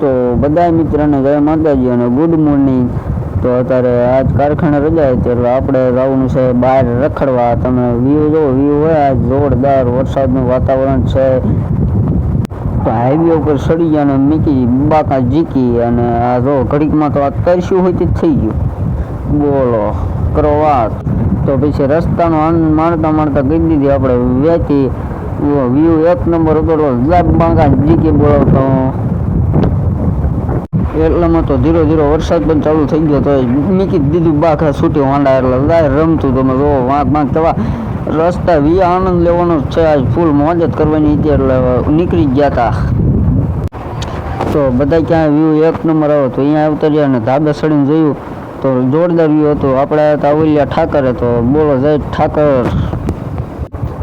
તો બધા મિત્રોને જય માતાજી અને ગુડ મોર્નિંગ તો અત્યારે આજ કારખાના રજા હતી આપણે જવાનું છે બહાર રખડવા, તમે વ્યૂ જો વ્યૂ હોય આજ જોરદાર વરસાદનું વાતાવરણ છે. તો હાઈવે ઉપર સડી અને મીકી, બાકા જીકી અને આ જો ઘડીકમાં તો આ કરશું હોય તે થઈ ગયું. બોલો, કરો વાત. તો પછી રસ્તાનો આનંદ માણતા માણતા કહી દીધી આપણે વેચી વ્યૂ એક નંબર લાભ બાકા જીકી બોલાવતો એટલામાં તો ધીરો ધીરો વરસાદ પણ ચાલુ થઈ ગયો તો મીકી દીધું બાખા છૂટી વાંડા એટલે ગાય રમતું તમે જો વાંક વાંક તવા રસ્તા વી આનંદ લેવાનો છે. આજ ફૂલ મોજ જ કરવાની હતી એટલે નીકળી ગયા હતા તો બધા ક્યાં વ્યૂ એક નંબર આવ્યો તો અહીંયા ઉતર્યા અને ધાબે સડીને જોયું તો જોરદાર વ્યૂ હતો. આપણે અવલિયા ઠાકરે તો બોલો જય ઠાકર.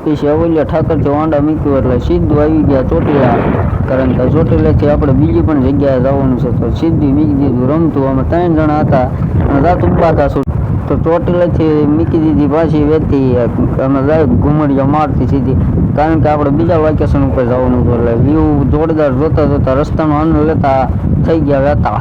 પછી અવલિયા ઠાકરથી વાંડા મૂક્યું એટલે સીધું આવી ગયા ચોટીલા. કારણ કે ચોટીલાથી આપણે બીજી પણ જગ્યાએ જવાનું છે. તો સીધું મૂકી દીધું રમતું. અમે ત્રણ જણા હતા. અને રાત ઊભા હતા શું તો ચોટીલાથી મૂકી દીધી પાછી વેતી. અમે જાય ઘુમડિયા મારતી સીધી. કારણ કે આપણે બીજા વેકેશન ઉપર જવાનું હતું એટલે વ્યૂ જોરદાર જોતા જોતા રસ્તાનો અન્ન લેતા થઈ ગયા વેતા.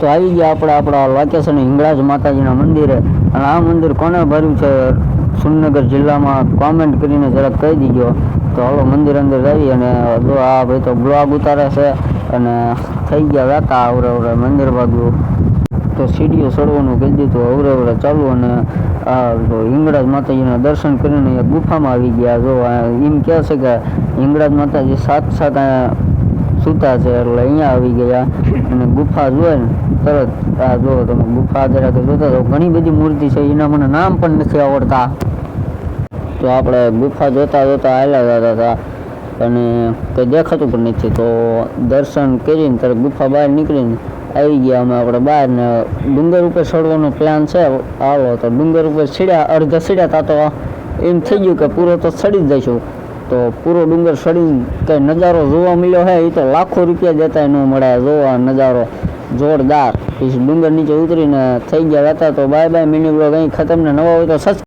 તો આવી ગયા આપણે આપણા વેકેશન હિંગળાજ માતાજીના મંદિરે. અને આ મંદિર કોને ભર્યું છે? સુરનગર જિલ્લામાં કોમેન્ટ કરીને જરાક કહી દીજો. તો હાલો મંદિર અંદર જઈએ અને જો આ ભાઈ તો બ્લોગ ઉતારે છે અને થઈ ગયા વેતા અવરે અવરે મંદિર બાજુ. તો સીડીઓ ચડવાનું કહી દીધું અવરે અવરે ચાલુ અને આ હિંગળાજ માતાજીના દર્શન કરીને ગુફામાં આવી ગયા. જો એમ કહે છે કે હિંગળાજ માતાજી સાત સાત સૂતા છે એટલે અહીંયા આવી ગયા. અને ગુફા જોઈ ને, તરત આ જો તમે, ગુફા જરા કે જોતા તો ઘણી બધી મૂર્તિ છે, એના મને નામ પણ નથી આવડતા. તો આપણે ગુફા જોતા જોતા હાલ્યા જતા હતા અને કંઈ દેખાતું પણ નથી. તો દર્શન કરીને તરત ગુફા બહાર નીકળીને આવી ગયા અમે આપણે બહાર ને. ડુંગર ઉપર ચડવાનો પ્લાન છે આવો તો ડુંગર ઉપર ચડ્યા અડધા ચડ્યા તા તો એમ થઈ ગયું કે પૂરો તો ચડી જ જઈશું. તો પૂરો ડુંગર સડીને કંઈ નજારો જોવા મળ્યો હે એ તો લાખો રૂપિયા દેતા ન મળે જોવા નજારો. જોરદાર. પછી ડુંગર નીચે ઉતરીને થઈ ગયા હતા તો બાય બાય મિની બ્લોગ અહીં ખતમ ને નવા હોય તો સચ